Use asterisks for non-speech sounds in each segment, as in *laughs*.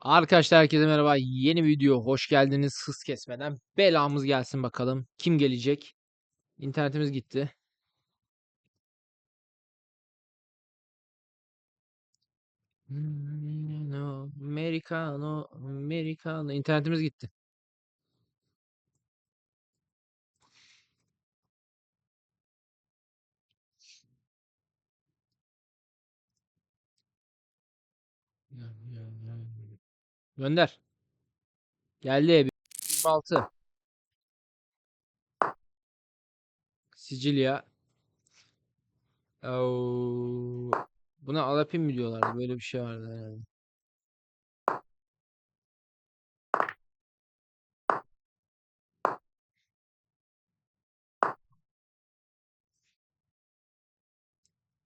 Arkadaşlar herkese merhaba. Yeni video hoş geldiniz. Hız kesmeden belamız gelsin bakalım. Kim gelecek? İnternetimiz gitti. No, Americano, Americano. İnternetimiz gitti. Gönder. Geldi. 26. Sicilya. Oo. Buna Alapin mi diyorlardı? Böyle bir şey vardı herhalde.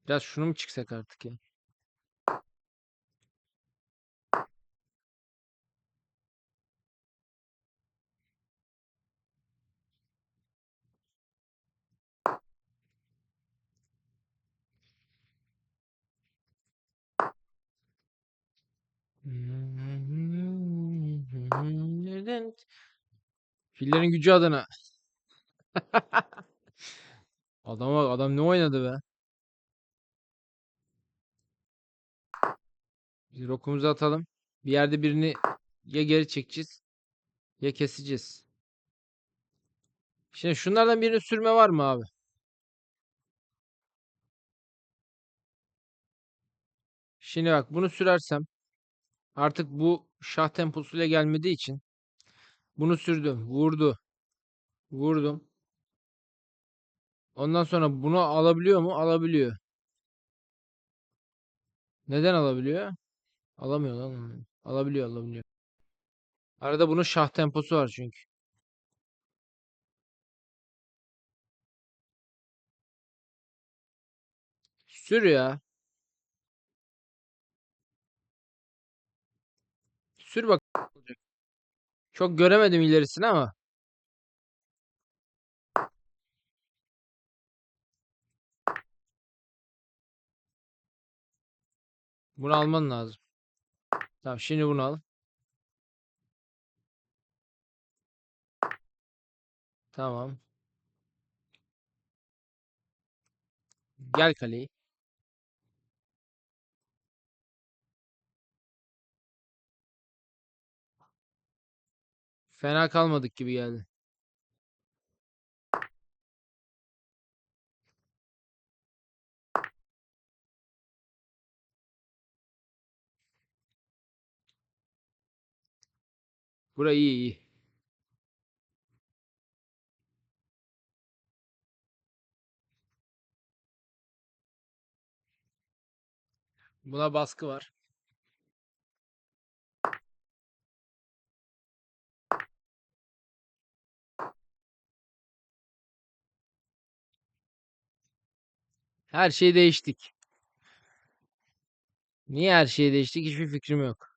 Biraz şunu mu çıksak artık ya? Neden? Fillerin gücü adına. *laughs* Adama bak adam ne oynadı be. Biz rokumuzu atalım. Bir yerde birini ya geri çekeceğiz ya keseceğiz. Şimdi şunlardan birini sürme var mı abi? Şimdi bak bunu sürersem artık bu şah temposuyla gelmediği için bunu sürdüm. Vurdu. Vurdum. Ondan sonra bunu alabiliyor mu? Alabiliyor. Neden alabiliyor? Alamıyor lan. Alabiliyor, alabiliyor. Arada bunun şah temposu var çünkü. Sür ya. Sür bak. Çok göremedim ilerisini ama. Bunu alman lazım. Tamam şimdi bunu al. Tamam. Gel kaleyi. Fena kalmadık gibi geldi. Burayı iyi iyi. Buna baskı var. Her şey değiştik. Niye her şey değiştik? Hiçbir fikrim yok.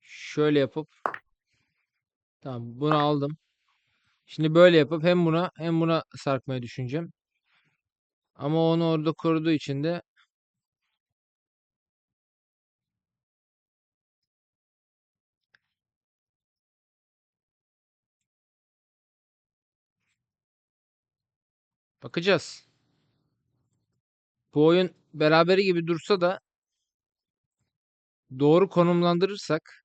Şöyle yapıp tamam bunu aldım. Şimdi böyle yapıp hem buna hem buna sarkmayı düşüneceğim. Ama onu orada koruduğu için de bakacağız. Bu oyun beraberi gibi dursa da doğru konumlandırırsak,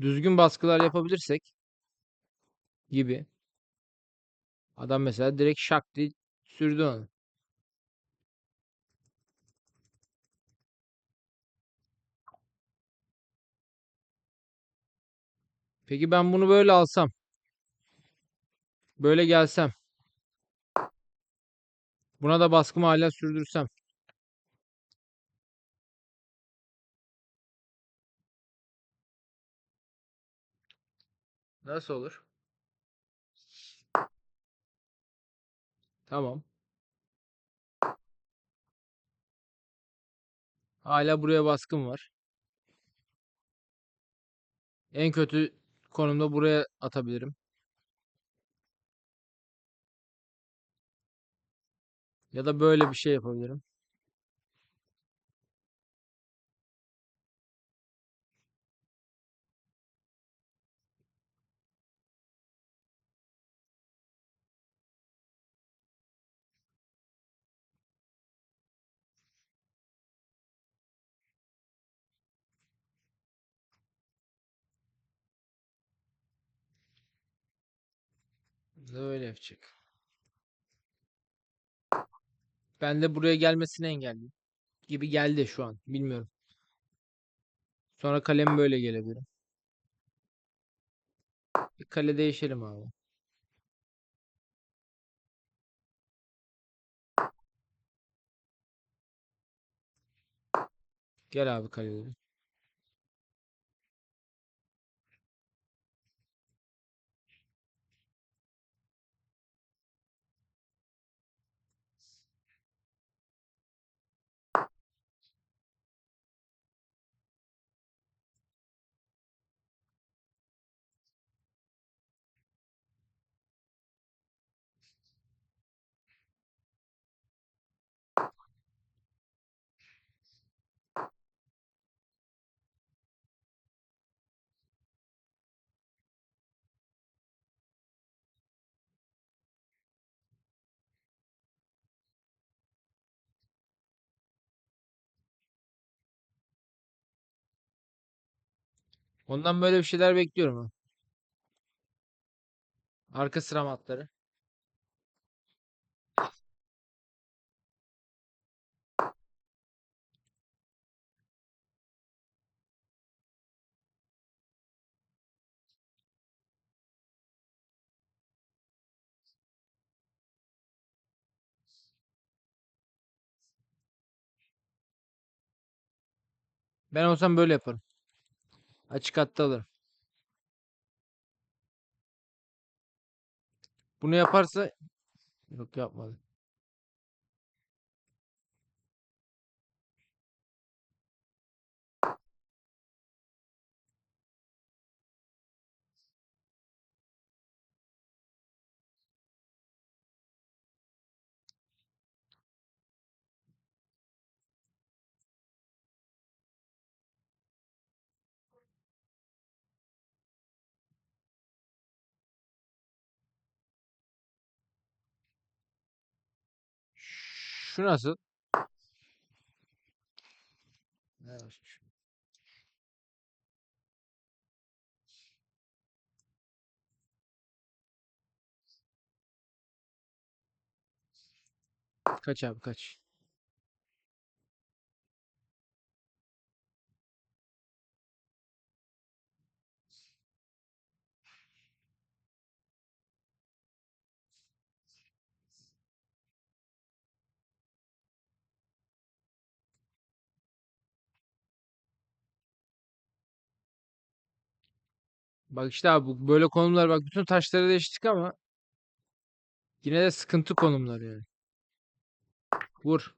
düzgün baskılar yapabilirsek gibi. Adam mesela direkt şak diye sürdü onu. Peki ben bunu böyle alsam. Böyle gelsem. Buna da baskımı hala sürdürsem. Nasıl olur? Tamam. Hala buraya baskım var. En kötü konumda buraya atabilirim. Ya da böyle bir şey yapabilirim. Böyle yapacak. Ben de buraya gelmesini engelleyeyim. Gibi geldi şu an. Bilmiyorum. Sonra kalem böyle gelebilirim. Bir kale değişelim abi. Gel abi kaleleri. Ondan böyle bir şeyler bekliyorum ha. Arka sıra matları. Ben olsam böyle yaparım. Açık hatta alırım. Bunu yaparsa yok yapmadı. Şu nasıl? Kaç abi kaç. Bak işte abi bu böyle konumlar bak bütün taşları değiştik ama yine de sıkıntı konumlar yani. Vur.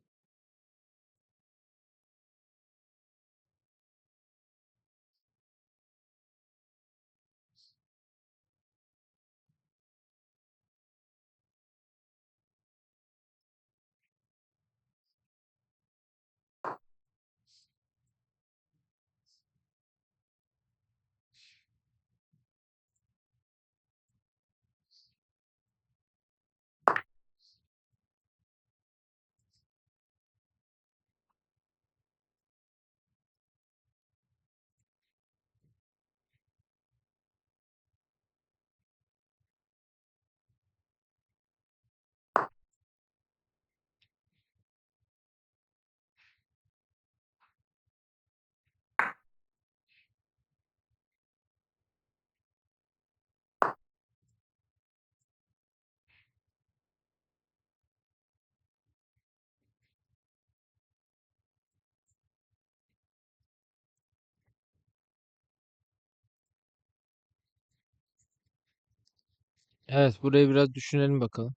Evet burayı biraz düşünelim bakalım.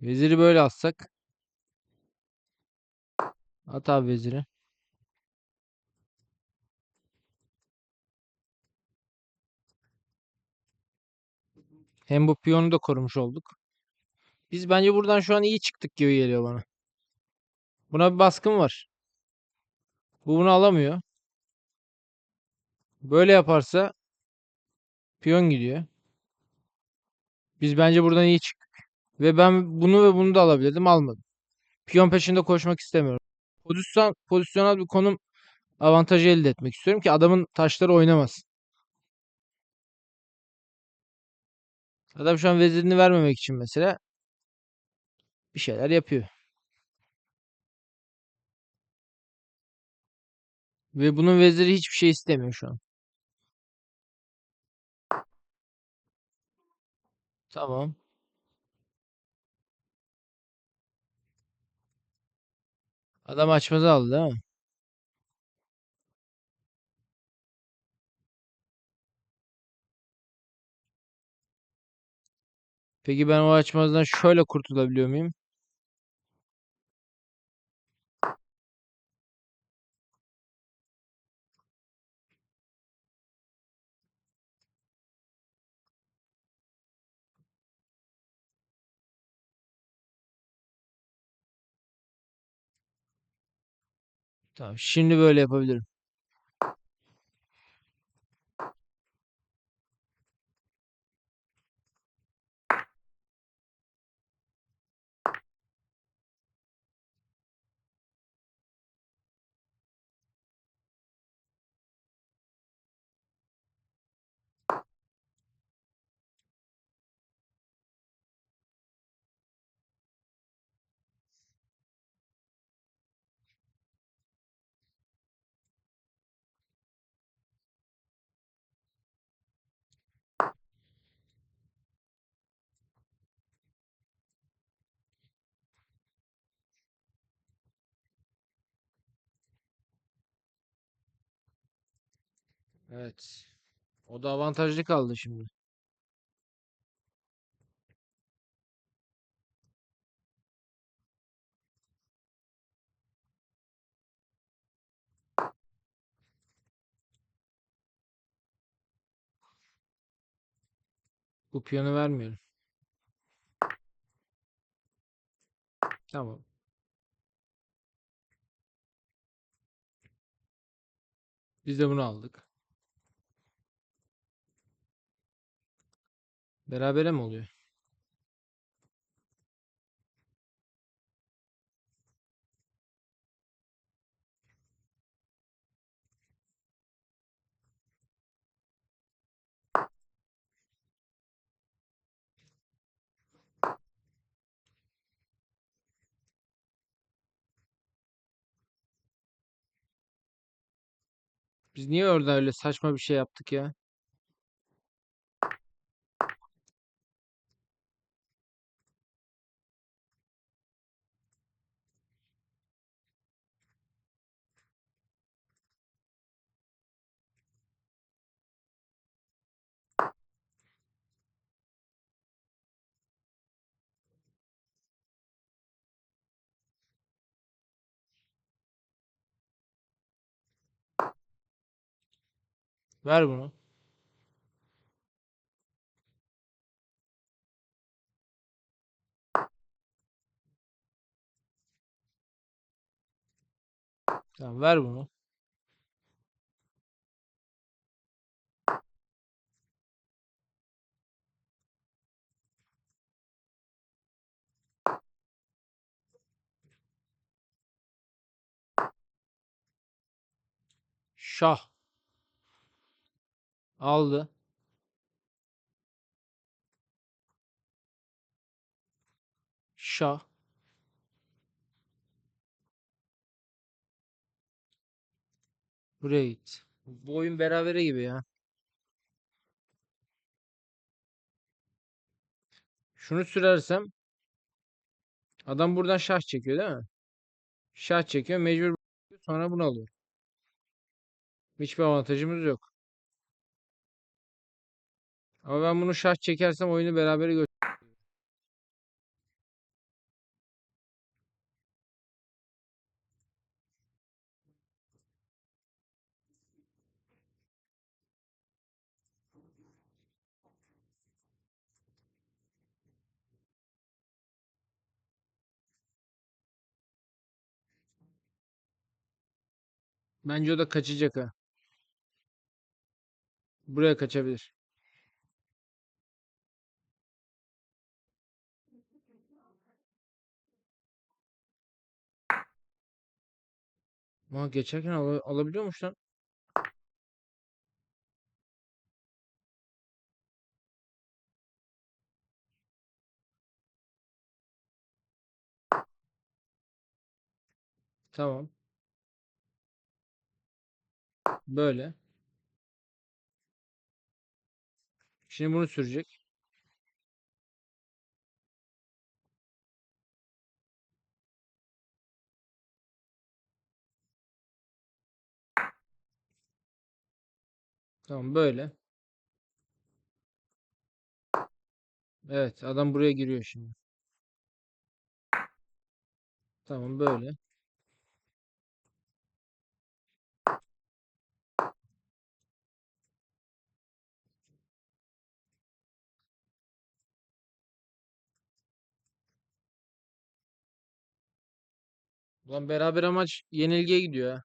Veziri böyle atsak. At abi veziri. Hem bu piyonu da korumuş olduk. Biz bence buradan şu an iyi çıktık gibi geliyor bana. Buna bir baskın var. Bu bunu alamıyor. Böyle yaparsa piyon gidiyor. Biz bence buradan iyi çıktık. Ve ben bunu ve bunu da alabilirdim. Almadım. Piyon peşinde koşmak istemiyorum. Pozisyon, pozisyonel bir konum avantajı elde etmek istiyorum ki adamın taşları oynamasın. Adam şu an vezirini vermemek için mesela bir şeyler yapıyor. Ve bunun veziri hiçbir şey istemiyor şu an. Tamam. Adam açmazı aldı değil mi? Peki ben o açmazdan şöyle kurtulabiliyor muyum? Tamam. Şimdi böyle yapabilirim. Evet. O da avantajlı kaldı şimdi. Bu piyonu vermiyorum. Tamam. Biz de bunu aldık. Berabere mi oluyor? Biz niye orada öyle saçma bir şey yaptık ya? Ver bunu. Tamam ver bunu. Şah. Aldı. Şah. Git. Bu oyun berabere gibi ya. Şunu sürersem adam buradan şah çekiyor değil mi? Şah çekiyor mecbur sonra bunu alıyor. Hiçbir avantajımız yok. Ama ben bunu şah çekersem oyunu berabere gö Bence o da kaçacak ha. Buraya kaçabilir. Ama geçerken ala- alabiliyormuş lan. Tamam. Böyle. Şimdi bunu sürecek. Tamam böyle. Evet adam buraya giriyor şimdi. Tamam böyle. Ulan beraber amaç yenilgiye gidiyor ha.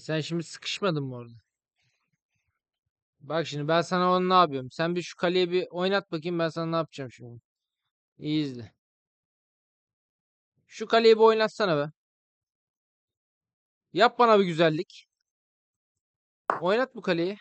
E sen şimdi sıkışmadın mı orada? Bak şimdi ben sana onu ne yapıyorum? Sen bir şu kaleye bir oynat bakayım ben sana ne yapacağım şimdi. İyi izle. Şu kaleyi bir oynatsana be. Yap bana bir güzellik. Oynat bu kaleyi.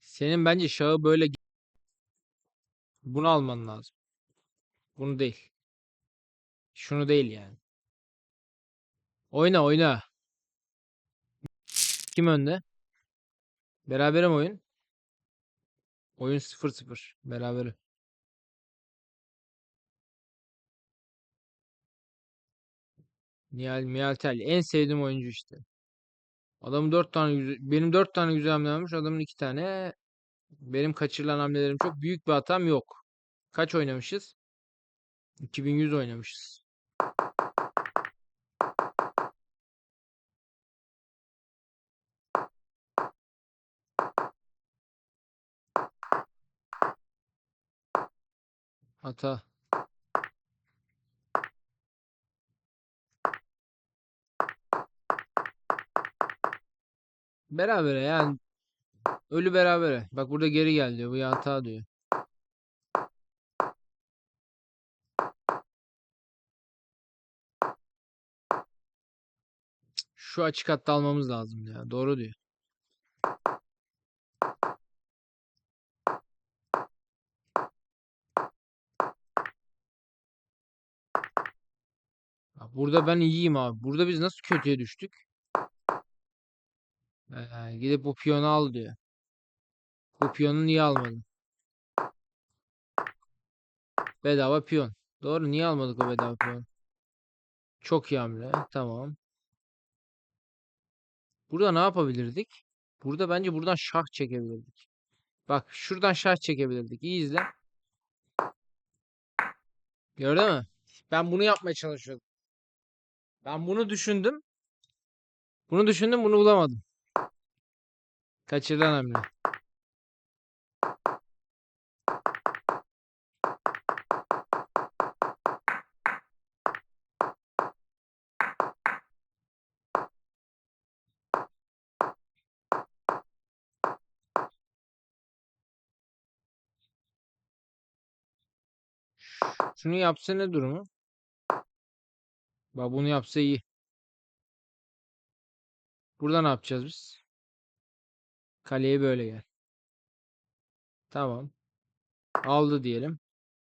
Senin bence şahı böyle bunu alman lazım. Bunu değil. Şunu değil yani. Oyna oyna. Kim önde? Berabere mi oyun? Oyun 0-0. Berabere. Nihal Mialtel en sevdiğim oyuncu işte. Adamın 4 tane güzel, benim 4 tane güzel hamle varmış. Adamın 2 tane. Benim kaçırılan hamlelerim çok büyük bir hatam yok. Kaç oynamışız? 2100 oynamışız. Hata. Berabere yani. Ölü berabere. Bak burada geri gel diyor. Bu ya hata diyor. Şu açık hatta almamız lazım ya. Doğru diyor. Burada ben iyiyim abi. Burada biz nasıl kötüye düştük? Ee, gidip bu piyonu al diyor. Bu piyonu niye almadın? Bedava piyon. Doğru niye almadık o bedava piyon? Çok iyi hamle. Tamam. Burada ne yapabilirdik? Burada bence buradan şah çekebilirdik. Bak şuradan şah çekebilirdik. İyi izle. Gördün mü? Ben bunu yapmaya çalışıyordum. Ben bunu düşündüm. Bunu düşündüm bunu bulamadım. Kaçırılan hamle. Şunu yapsa ne durumu? Bak bunu yapsa iyi. Burada ne yapacağız biz? Kaleye böyle gel. Tamam. Aldı diyelim.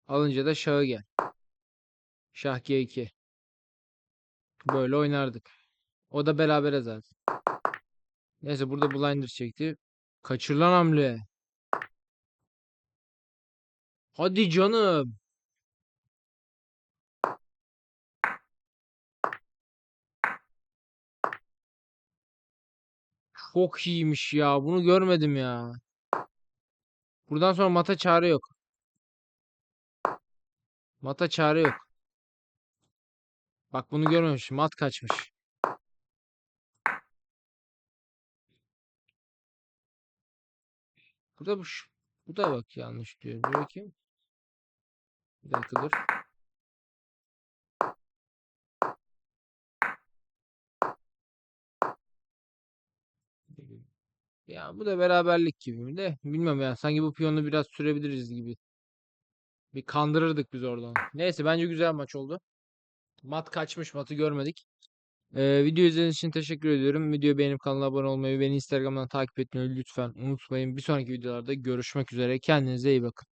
Alınca da şahı gel. Şah G2. Böyle oynardık. O da berabere zaten. Neyse burada blinder çekti. Kaçırılan hamle. Hadi canım. Çok iyiymiş ya. Bunu görmedim ya. Buradan sonra mata çare yok. Mata çare yok. Bak bunu görmemiş. Mat kaçmış. Bu şu- bu da bak yanlış diyor. Dur bakayım. Bir dakika dur. Ya bu da beraberlik gibi mi de bilmiyorum ya. Sanki bu piyonu biraz sürebiliriz gibi. Bir kandırırdık biz oradan. Neyse bence güzel maç oldu. Mat kaçmış. Matı görmedik. Ee, video izlediğiniz için teşekkür ediyorum. Videoyu beğenip kanala abone olmayı, beni Instagram'dan takip etmeyi lütfen unutmayın. Bir sonraki videolarda görüşmek üzere. Kendinize iyi bakın.